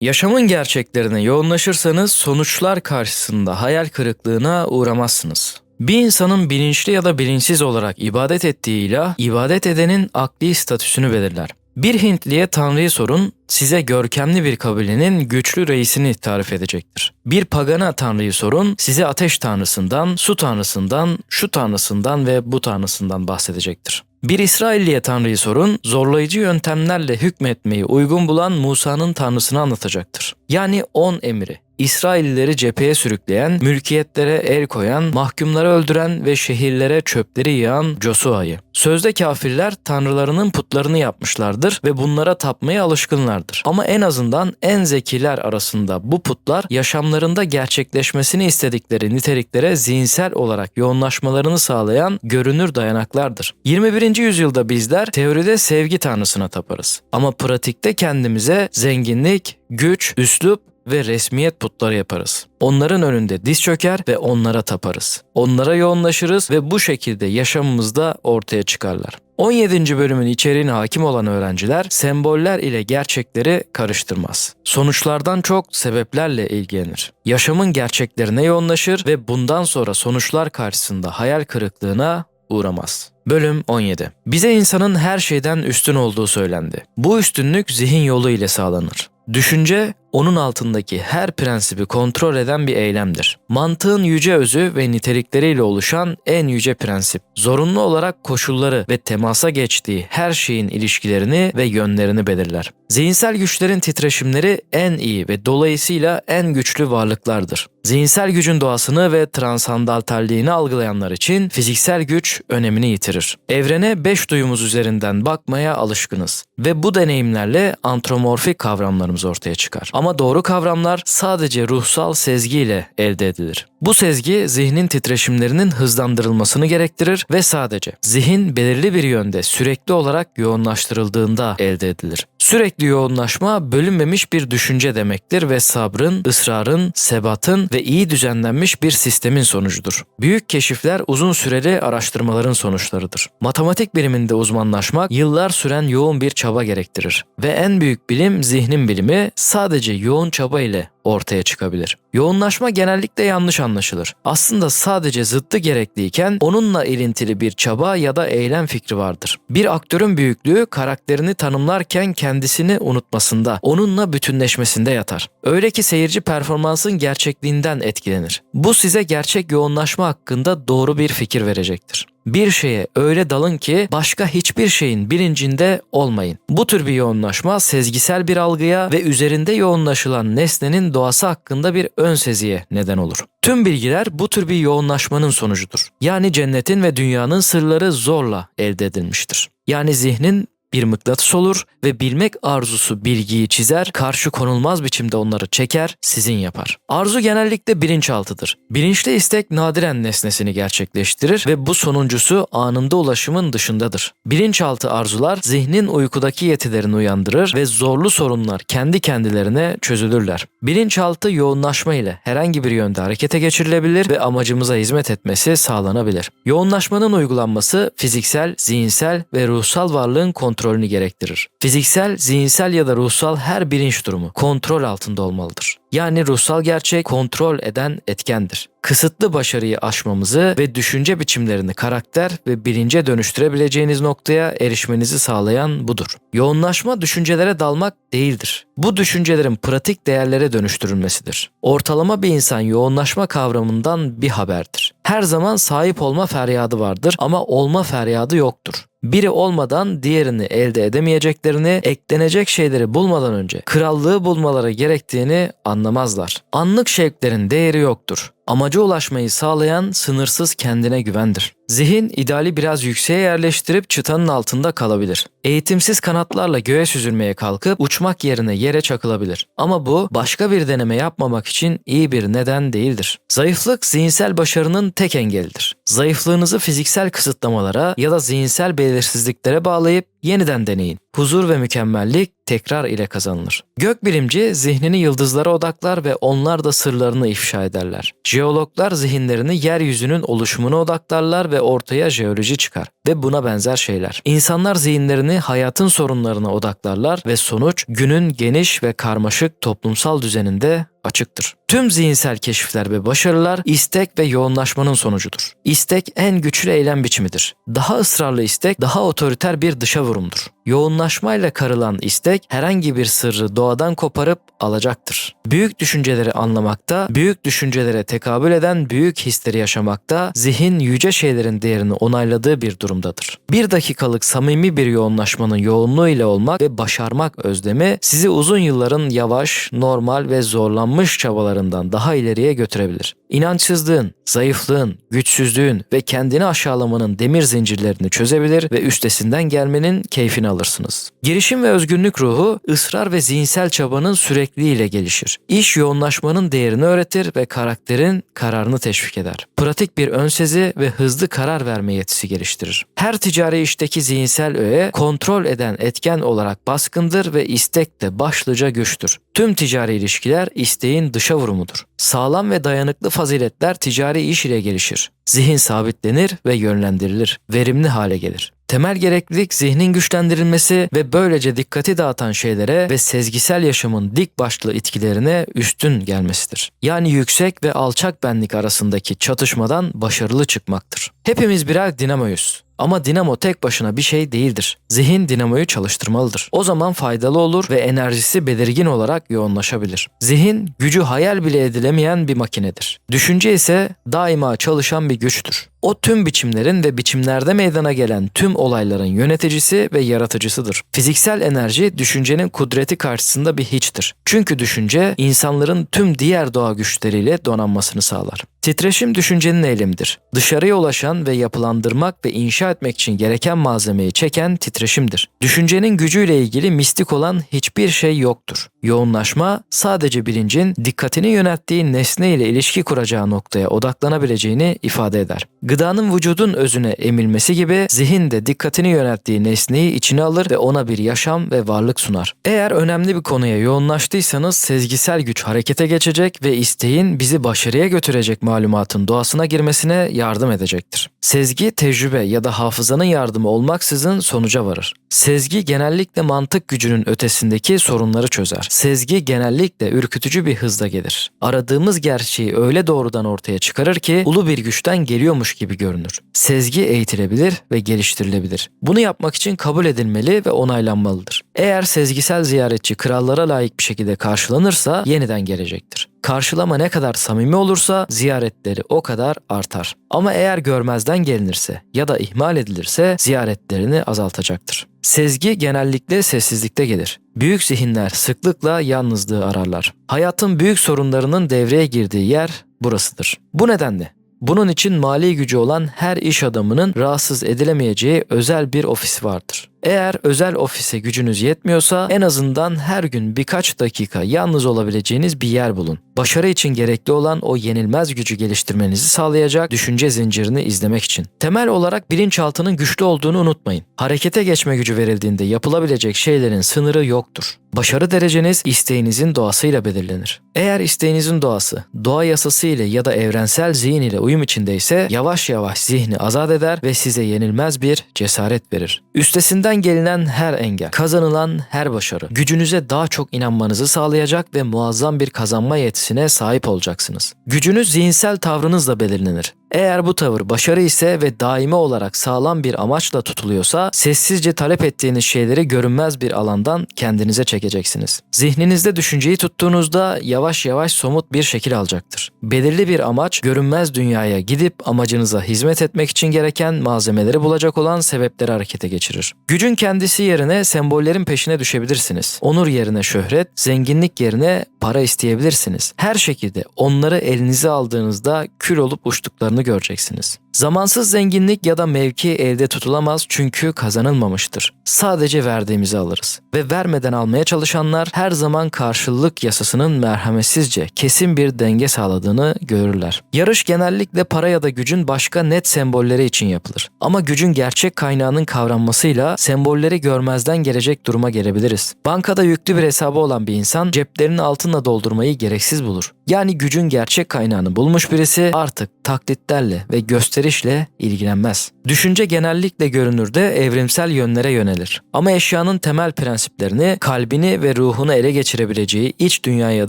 Yaşamın gerçeklerine yoğunlaşırsanız sonuçlar karşısında hayal kırıklığına uğramazsınız. Bir insanın bilinçli ya da bilinçsiz olarak ibadet ettiği ilah, ibadet edenin akli statüsünü belirler. Bir Hintliye Tanrı'yı sorun, size görkemli bir kabilenin güçlü reisini tarif edecektir. Bir pagana Tanrı'yı sorun, size ateş tanrısından, su tanrısından, şu tanrısından ve bu tanrısından bahsedecektir. Bir İsrailliye Tanrı'yı sorun, zorlayıcı yöntemlerle hükmetmeyi uygun bulan Musa'nın Tanrısını anlatacaktır. Yani on emri. İsraillileri cepheye sürükleyen, mülkiyetlere el koyan, mahkumları öldüren ve şehirlere çöpleri yığan Josua'yı. Sözde kafirler tanrılarının putlarını yapmışlardır ve bunlara tapmaya alışkınlardır. Ama en azından en zekiler arasında bu putlar yaşamlarında gerçekleşmesini istedikleri niteliklere zihinsel olarak yoğunlaşmalarını sağlayan görünür dayanaklardır. 21. yüzyılda bizler teoride sevgi tanrısına taparız. Ama pratikte kendimize zenginlik, güç, üslup ve resmiyet putları yaparız. Onların önünde diz çöker ve onlara taparız. Onlara yoğunlaşırız ve bu şekilde yaşamımızda ortaya çıkarlar. 17. bölümün içeriğine hakim olan öğrenciler semboller ile gerçekleri karıştırmaz. Sonuçlardan çok sebeplerle ilgilenir. Yaşamın gerçeklerine yoğunlaşır ve bundan sonra sonuçlar karşısında hayal kırıklığına uğramaz. Bölüm 17. Bize insanın her şeyden üstün olduğu söylendi. Bu üstünlük zihin yolu ile sağlanır. Düşünce onun altındaki her prensibi kontrol eden bir eylemdir. Mantığın yüce özü ve nitelikleriyle oluşan en yüce prensip. Zorunlu olarak koşulları ve temasa geçtiği her şeyin ilişkilerini ve yönlerini belirler. Zihinsel güçlerin titreşimleri en iyi ve dolayısıyla en güçlü varlıklardır. Zihinsel gücün doğasını ve transandantalliğini algılayanlar için fiziksel güç önemini yitirir. Evrene beş duyumuz üzerinden bakmaya alışkınız ve bu deneyimlerle antromorfik kavramlarımız ortaya çıkar. Ama doğru kavramlar sadece ruhsal sezgiyle elde edilir. Bu sezgi zihnin titreşimlerinin hızlandırılmasını gerektirir ve sadece zihin belirli bir yönde sürekli olarak yoğunlaştırıldığında elde edilir. Sürekli yoğunlaşma bölünmemiş bir düşünce demektir ve sabrın, ısrarın, sebatın ve iyi düzenlenmiş bir sistemin sonucudur. Büyük keşifler uzun süreli araştırmaların sonuçlarıdır. Matematik biliminde uzmanlaşmak yıllar süren yoğun bir çaba gerektirir ve en büyük bilim zihnin bilimi sadece yoğun çaba ile ortaya çıkabilir. Yoğunlaşma genellikle yanlış anlaşılır. Aslında sadece zıttı gerekliyken onunla ilintili bir çaba ya da eylem fikri vardır. Bir aktörün büyüklüğü karakterini tanımlarken kendisini unutmasında, onunla bütünleşmesinde yatar. Öyle ki seyirci performansın gerçekliğinden etkilenir. Bu size gerçek yoğunlaşma hakkında doğru bir fikir verecektir. Bir şeye öyle dalın ki başka hiçbir şeyin bilincinde olmayın. Bu tür bir yoğunlaşma sezgisel bir algıya ve üzerinde yoğunlaşılan nesnenin doğası hakkında bir ön seziye neden olur. Tüm bilgiler bu tür bir yoğunlaşmanın sonucudur. Yani cennetin ve dünyanın sırları zorla elde edilmiştir. Yani zihnin bir mıknatıs olur ve bilmek arzusu bilgiyi çizer, karşı konulmaz biçimde onları çeker, sizin yapar. Arzu genellikle bilinçaltıdır. Bilinçli istek nadiren nesnesini gerçekleştirir ve bu sonuncusu anında ulaşımın dışındadır. Bilinçaltı arzular zihnin uykudaki yetilerini uyandırır ve zorlu sorunlar kendi kendilerine çözülürler. Bilinçaltı yoğunlaşma ile herhangi bir yönde harekete geçirilebilir ve amacımıza hizmet etmesi sağlanabilir. Yoğunlaşmanın uygulanması fiziksel, zihinsel ve ruhsal varlığın kontrolünü gerektirir. Fiziksel, zihinsel ya da ruhsal her bilinç durumu kontrol altında olmalıdır. Yani ruhsal gerçek kontrol eden etkendir. Kısıtlı başarıyı aşmamızı ve düşünce biçimlerini karakter ve bilince dönüştürebileceğiniz noktaya erişmenizi sağlayan budur. Yoğunlaşma düşüncelere dalmak değildir. Bu düşüncelerin pratik değerlere dönüştürülmesidir. Ortalama bir insan yoğunlaşma kavramından bir haberdir. Her zaman sahip olma feryadı vardır ama olma feryadı yoktur. Biri olmadan diğerini elde edemeyeceklerini, eklenecek şeyleri bulmadan önce krallığı bulmaları gerektiğini anlamazlar. Anlık şevklerin değeri yoktur. Amaca ulaşmayı sağlayan sınırsız kendine güvendir. Zihin ideali biraz yükseğe yerleştirip çıtanın altında kalabilir. Eğitimsiz kanatlarla göğe süzülmeye kalkıp uçmak yerine yere çakılabilir. Ama bu başka bir deneme yapmamak için iyi bir neden değildir. Zayıflık zihinsel başarının tek engelidir. Zayıflığınızı fiziksel kısıtlamalara ya da zihinsel belirsizliklere bağlayıp Yeniden deneyin. Huzur ve mükemmellik tekrar ile kazanılır. Gökbilimci zihnini yıldızlara odaklar ve onlar da sırlarını ifşa ederler. Jeologlar zihinlerini yeryüzünün oluşumuna odaklarlar ve ortaya jeoloji çıkar ve buna benzer şeyler. İnsanlar zihinlerini hayatın sorunlarına odaklarlar ve sonuç günün geniş ve karmaşık toplumsal düzeninde açıktır. Tüm zihinsel keşifler ve başarılar istek ve yoğunlaşmanın sonucudur. İstek en güçlü eylem biçimidir. Daha ısrarlı istek daha otoriter bir dışa vurumdur. Yoğunlaşmayla karılan istek herhangi bir sırrı doğadan koparıp alacaktır. Büyük düşünceleri anlamakta, büyük düşüncelere tekabül eden büyük hisleri yaşamakta, zihin yüce şeylerin değerini onayladığı bir durumdadır. Bir dakikalık samimi bir yoğunlaşmanın yoğunluğu ile olmak ve başarmak özlemi sizi uzun yılların yavaş, normal ve zorlanmış çabalarından daha ileriye götürebilir. İnançsızlığın, zayıflığın, güçsüzlüğün ve kendini aşağılamanın demir zincirlerini çözebilir ve üstesinden gelmenin keyfini alırsınız. Girişim ve özgünlük ruhu ısrar ve zihinsel çabanın sürekliliğiyle gelişir. İş yoğunlaşmanın değerini öğretir ve karakterin kararını teşvik eder. Pratik bir ön sezi ve hızlı karar verme yetisi geliştirir. Her ticari işteki zihinsel öğe kontrol eden etken olarak baskındır ve istek de başlıca güçtür. Tüm ticari ilişkiler isteğin dışa vurumudur. Sağlam ve dayanıklı faziletler ticari iş ile gelişir. Zihin sabitlenir ve yönlendirilir. Verimli hale gelir. Temel gereklilik zihnin güçlendirilmesi ve böylece dikkati dağıtan şeylere ve sezgisel yaşamın dik başlı itkilerine üstün gelmesidir. Yani yüksek ve alçak benlik arasındaki çatışmadan başarılı çıkmaktır. Hepimiz birer dinamoyuz. Ama dinamo tek başına bir şey değildir. Zihin dinamoyu çalıştırmalıdır. O zaman faydalı olur ve enerjisi belirgin olarak yoğunlaşabilir. Zihin gücü hayal bile edilemeyen bir makinedir. Düşünce ise daima çalışan bir güçtür. O tüm biçimlerin ve biçimlerde meydana gelen tüm olayların yöneticisi ve yaratıcısıdır. Fiziksel enerji düşüncenin kudreti karşısında bir hiçtir. Çünkü düşünce insanların tüm diğer doğa güçleriyle donanmasını sağlar. Titreşim düşüncenin eylemidir. Dışarıya ulaşan ve yapılandırmak ve inşa etmek için gereken malzemeyi çeken titreşimdir. Düşüncenin gücüyle ilgili mistik olan hiçbir şey yoktur. Yoğunlaşma sadece bilincin dikkatini yönelttiği nesne ile ilişki kuracağı noktaya odaklanabileceğini ifade eder. Gıdanın vücudun özüne emilmesi gibi zihin de dikkatini yönelttiği nesneyi içine alır ve ona bir yaşam ve varlık sunar. Eğer önemli bir konuya yoğunlaştıysanız sezgisel güç harekete geçecek ve isteğin bizi başarıya götürecek malumatın doğasına girmesine yardım edecektir. Sezgi, tecrübe ya da hafızanın yardımı olmaksızın sonuca varır. Sezgi genellikle mantık gücünün ötesindeki sorunları çözer. Sezgi genellikle ürkütücü bir hızda gelir. Aradığımız gerçeği öyle doğrudan ortaya çıkarır ki ulu bir güçten geliyormuş gibi görünür. Sezgi eğitilebilir ve geliştirilebilir. Bunu yapmak için kabul edilmeli ve onaylanmalıdır. Eğer sezgisel ziyaretçi krallara layık bir şekilde karşılanırsa yeniden gelecektir. Karşılama ne kadar samimi olursa ziyaretleri o kadar artar. Ama eğer görmezden gelinirse ya da ihmal edilirse ziyaretlerini azaltacaktır. Sezgi genellikle sessizlikte gelir. Büyük zihinler sıklıkla yalnızlığı ararlar. Hayatın büyük sorunlarının devreye girdiği yer burasıdır. Bu nedenle bunun için mali gücü olan her iş adamının rahatsız edilemeyeceği özel bir ofis vardır. Eğer özel ofise gücünüz yetmiyorsa en azından her gün birkaç dakika yalnız olabileceğiniz bir yer bulun. Başarı için gerekli olan o yenilmez gücü geliştirmenizi sağlayacak düşünce zincirini izlemek için. Temel olarak bilinçaltının güçlü olduğunu unutmayın. Harekete geçme gücü verildiğinde yapılabilecek şeylerin sınırı yoktur. Başarı dereceniz isteğinizin doğasıyla belirlenir. Eğer isteğinizin doğası doğa yasası ile ya da evrensel zihin ile uyum içindeyse yavaş yavaş zihni azat eder ve size yenilmez bir cesaret verir. Üstesinden gelinen her engel, kazanılan her başarı gücünüze daha çok inanmanızı sağlayacak ve muazzam bir kazanma yetisine sahip olacaksınız. Gücünüz zihinsel tavrınızla belirlenir. Eğer bu tavır başarı ise ve daimi olarak sağlam bir amaçla tutuluyorsa sessizce talep ettiğiniz şeyleri görünmez bir alandan kendinize çekeceksiniz. Zihninizde düşünceyi tuttuğunuzda yavaş yavaş somut bir şekil alacaktır. Belirli bir amaç görünmez dünyaya gidip amacınıza hizmet etmek için gereken malzemeleri bulacak olan sebepleri harekete geçirir. Gücün kendisi yerine sembollerin peşine düşebilirsiniz. Onur yerine şöhret, zenginlik yerine para isteyebilirsiniz. Her şekilde onları elinize aldığınızda kül olup uçtuklarını göreceksiniz. Zamansız zenginlik ya da mevki elde tutulamaz çünkü kazanılmamıştır. Sadece verdiğimizi alırız. Ve vermeden almaya çalışanlar her zaman karşılık yasasının merhametsizce kesin bir denge sağladığını görürler. Yarış genellikle para ya da gücün başka net sembolleri için yapılır. Ama gücün gerçek kaynağının kavranmasıyla sembolleri görmezden gelecek duruma gelebiliriz. Bankada yüklü bir hesabı olan bir insan ceplerini altınla doldurmayı gereksiz bulur. Yani gücün gerçek kaynağını bulmuş birisi artık taklitlerle ve gösterişle ilgilenmez. Düşünce genellikle görünürde evrimsel yönlere yönelir. Ama eşyanın temel prensiplerini kalbini ve ruhunu ele geçirebileceği iç dünyaya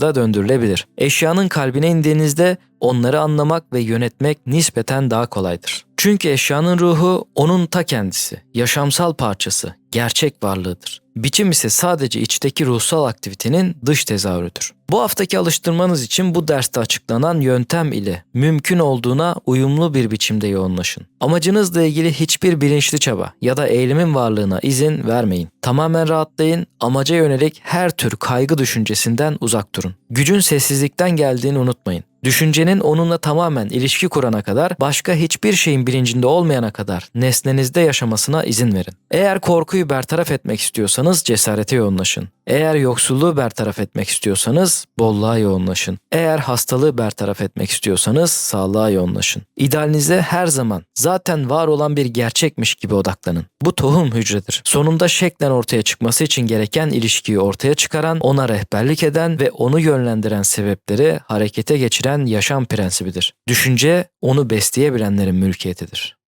da döndürülebilir. Eşyanın kalbine indiğinizde onları anlamak ve yönetmek nispeten daha kolaydır. Çünkü eşyanın ruhu onun ta kendisi, yaşamsal parçası, gerçek varlığıdır. Biçim ise sadece içteki ruhsal aktivitenin dış tezahürüdür. Bu haftaki alıştırmanız için bu derste açıklanan yöntem ile mümkün olduğuna uyumlu bir biçimde yoğunlaşın. Amacınızla ilgili hiçbir bilinçli çaba ya da eylemin varlığına izin vermeyin. Tamamen rahatlayın, amaca yönelik her tür kaygı düşüncesinden uzak durun. Gücün sessizlikten geldiğini unutmayın. Düşüncenin onunla tamamen ilişki kurana kadar, başka hiçbir şeyin bilincinde olmayana kadar nesnenizde yaşamasına izin verin. Eğer korkuyu bertaraf etmek istiyorsanız cesarete yoğunlaşın. Eğer yoksulluğu bertaraf etmek istiyorsanız bolluğa yoğunlaşın. Eğer hastalığı bertaraf etmek istiyorsanız sağlığa yoğunlaşın. İdealinize her zaman zaten var olan bir gerçekmiş gibi odaklanın. Bu tohum hücredir. Sonunda şeklen ortaya çıkması için gereken ilişkiyi ortaya çıkaran, ona rehberlik eden ve onu yönlendiren sebepleri harekete geçiren yaşam prensibidir. Düşünce onu besleyebilenlerin mülkiyetidir.